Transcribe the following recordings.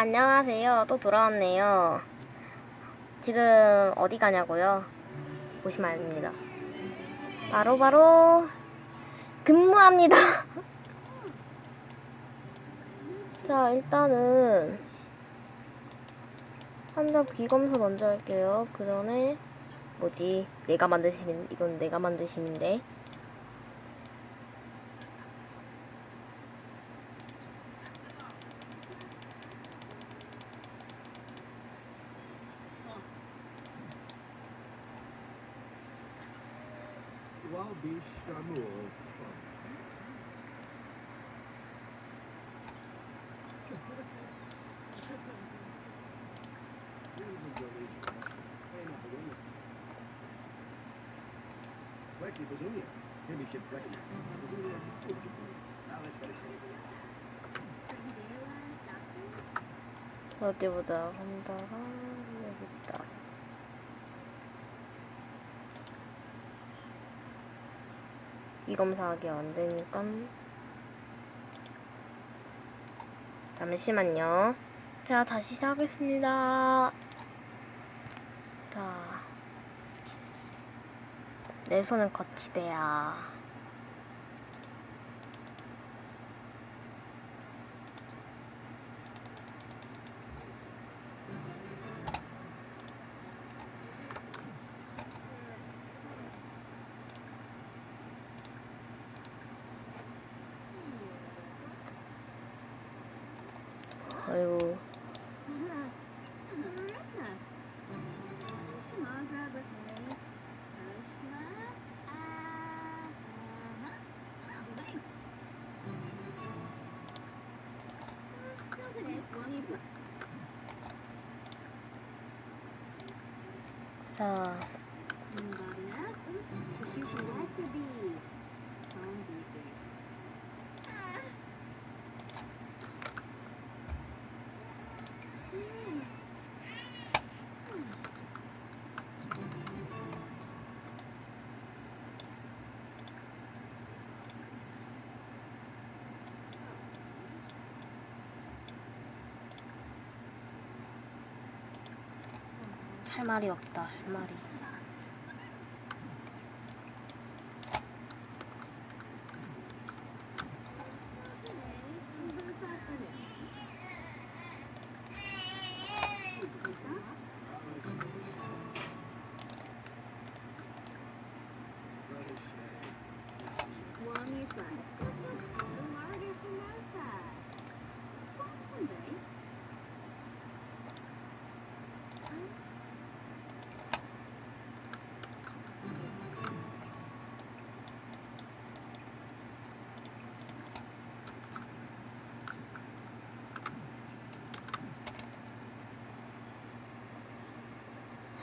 안녕하세요. 또 돌아왔네요. 지금 어디 가냐고요? 보시면 알습니다. 바로 바로 근무합니다. 자, 일단은 환자 비검사 먼저 할게요. 그 전에 뭐지? 내가 만든 시민 이건 내가 만든 시민데. Shamur. Lexi Bazulia. Premiership Lexi. Bazulia to Now let's finish it. 어디 보자. 환자가 여기 있다. 이 검사하기 안 되니까 잠시만요. 자, 다시 시작하겠습니다. 자, 내 손은 거치대야. 아이고, 자, 할 말이 없다, 할 말이.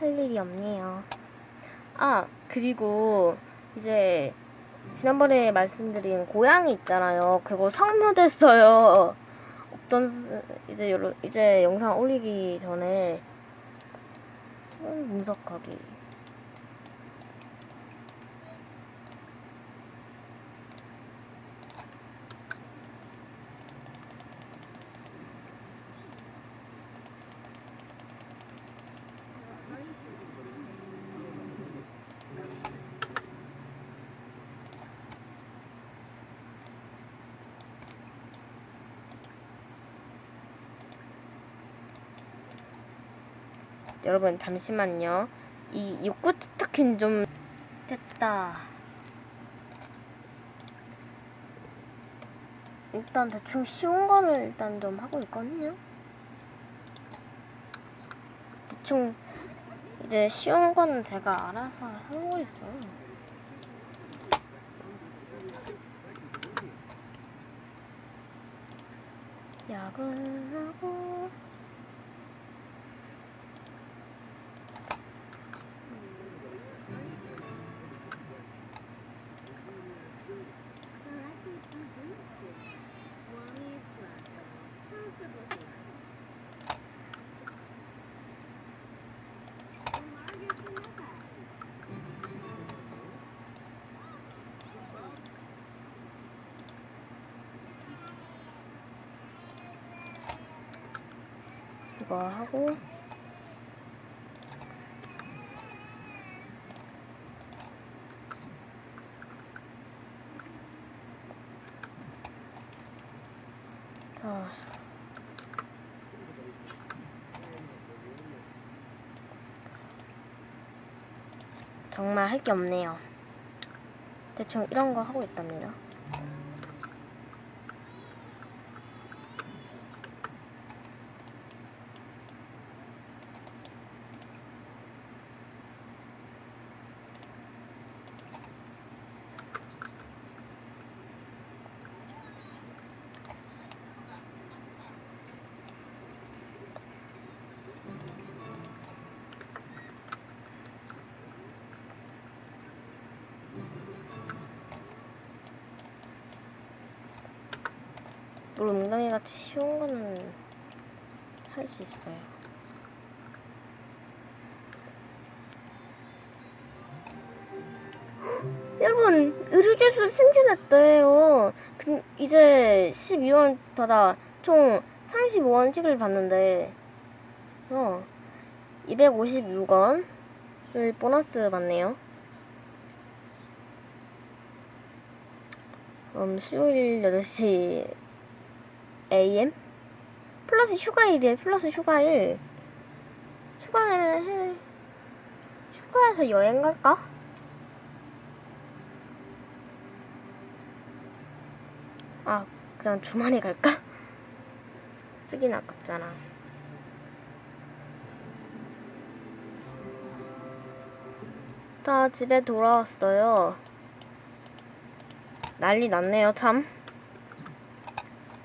할 일이 없네요. 아, 그리고 이제 지난번에 말씀드린 고양이 있잖아요. 그거 성묘됐어요. 어떤 이제 이제 영상 올리기 전에 음, 분석하기. 여러분 잠시만요. 이 욕구 스타킨 좀 됐다. 일단 대충 쉬운 거를 일단 좀 하고 있거든요. 대충 이제 쉬운 거는 제가 알아서 하고 있어요. 야근하고 이거 하고 자 정말 할 게 없네요. 대충 이런 거 하고 있답니다. 물 웅덩이 같이 쉬운 거는 할 수 있어요. 여러분 의료주스 승진했대요. 근 이제 12원 받아 총 35원씩을 받는데 어 256원을 보너스 받네요. 그럼 수요일 8시 AM 플러스 휴가일이에요. 플러스 휴가일. 휴가일 해. 휴가에서 여행 갈까? 아, 그냥 주말에 갈까? 쓰긴 아깝잖아. 다 집에 돌아왔어요. 난리 났네요, 참.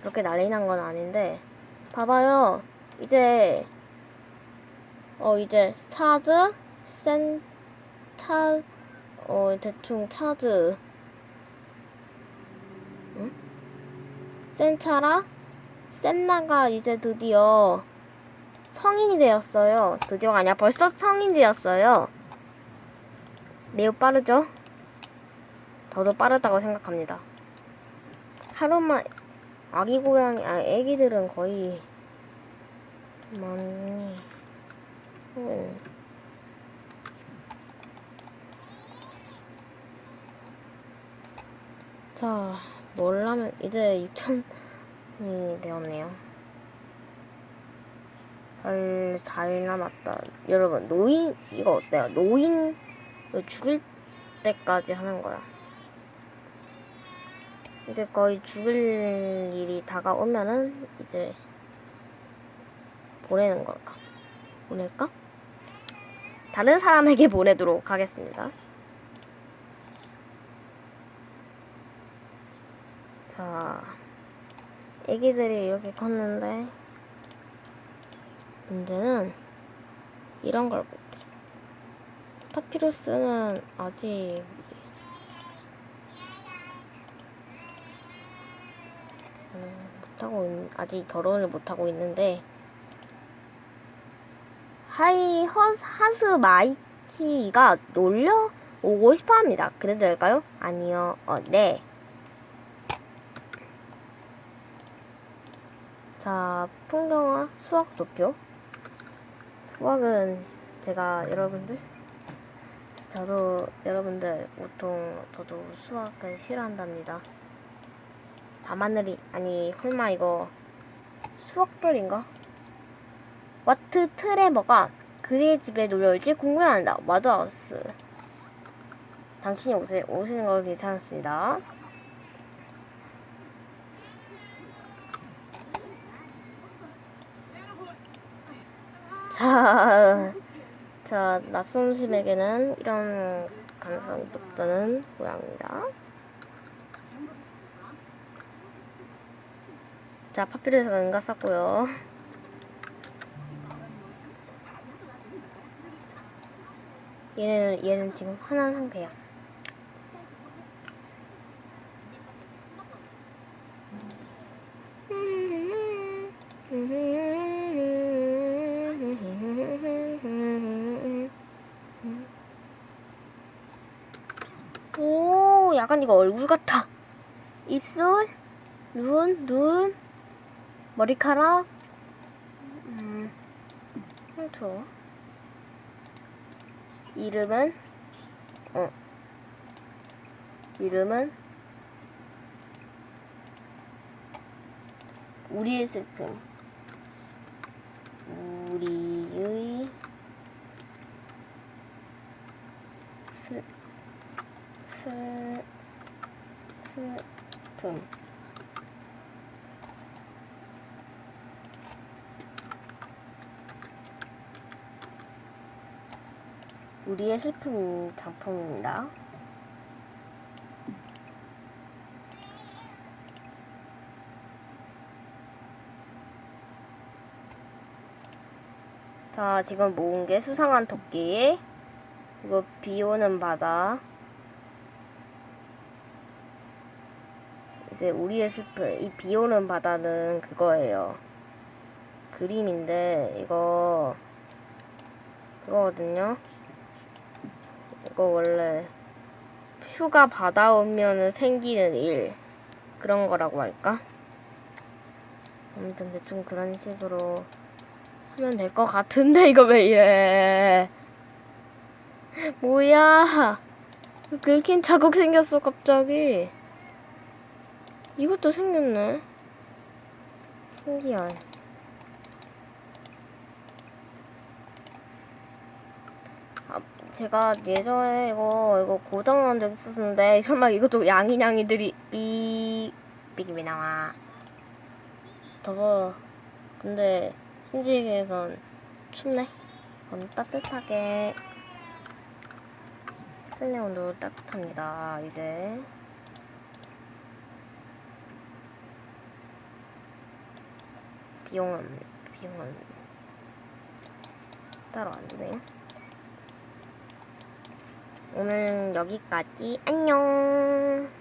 그렇게 난리 난 건 아닌데 봐봐요. 이제 어 이제 차즈 센차 어 대충 차즈 응? 센차라? 센나가 이제 드디어 성인이 되었어요. 드디어가 아니야 벌써 성인 되었어요. 매우 빠르죠? 저도 빠르다고 생각합니다. 하루만 아기 고양이, 아, 애기들은 거의 많이 음. 자, 뭘 하면 이제 6천이 되었네요. 할 4일 남았다. 여러분, 노인 이거 어때요? 노인 죽을 때까지 하는 거야. 이제 거의 죽을 일이 다가오면은 이제 보내는 걸까? 보낼까? 다른 사람에게 보내도록 하겠습니다. 자, 애기들이 이렇게 컸는데 문제는 이런 걸 못해. 파피루스는 아직 못하고 있, 아직 결혼을 못하고 있는데 하이 허, 하스 마이키가 놀려 오고 싶어 합니다. 그래도 될까요? 아니요. 어, 네. 자, 풍경화 수학 도표. 수학은 제가 여러분들 저도 여러분들 보통 저도 수학을 싫어한답니다. 밤하늘이 아니 설마 이거 수학별인가? 와트 트레버가 그의 집에 놀러올지 궁금해한다. 마더하우스. 당신이 오세, 오시는 걸 괜찮습니다. 자, 자 낯선 심에게는 이런 가능성이 높다는 모양입니다. 자, 파피루스가 응가 썼고요. 얘는 얘는 지금 화난 상태야. 오, 약간 이거 얼굴 같아. 입술, 눈, 눈, 머리카락, 음, 홈투어. 이름은? 어. 이름은? 우리의 슬픔. 우리의 슬, 슬, 슬픔 우리의 슬픔 작품입니다. 자, 지금 모은 게 수상한 토끼, 이거 비 오는 바다, 이제 우리의 슬픔, 이비 오는 바다는 그거예요. 그림인데, 이거, 그거거든요. 이거 원래 휴가 받아오면 생기는 일 그런 거라고 할까? 아무튼 대충 그런 식으로 하면 될 것 같은데 이거 왜 이래? 뭐야? 긁힌 자국 생겼어 갑자기. 이것도 생겼네. 신기한. 제가 예전에 이거 이거 고장난 적 있었는데 설마 이것도 양이냥이들이 삐 삐김이 나와. 더워. 근데 신지에선 춥네. 그럼 따뜻하게. 실내 온도 따뜻합니다 이제. 비용은 비용은 따로 안 되네요 오늘은 여기까지. 안녕.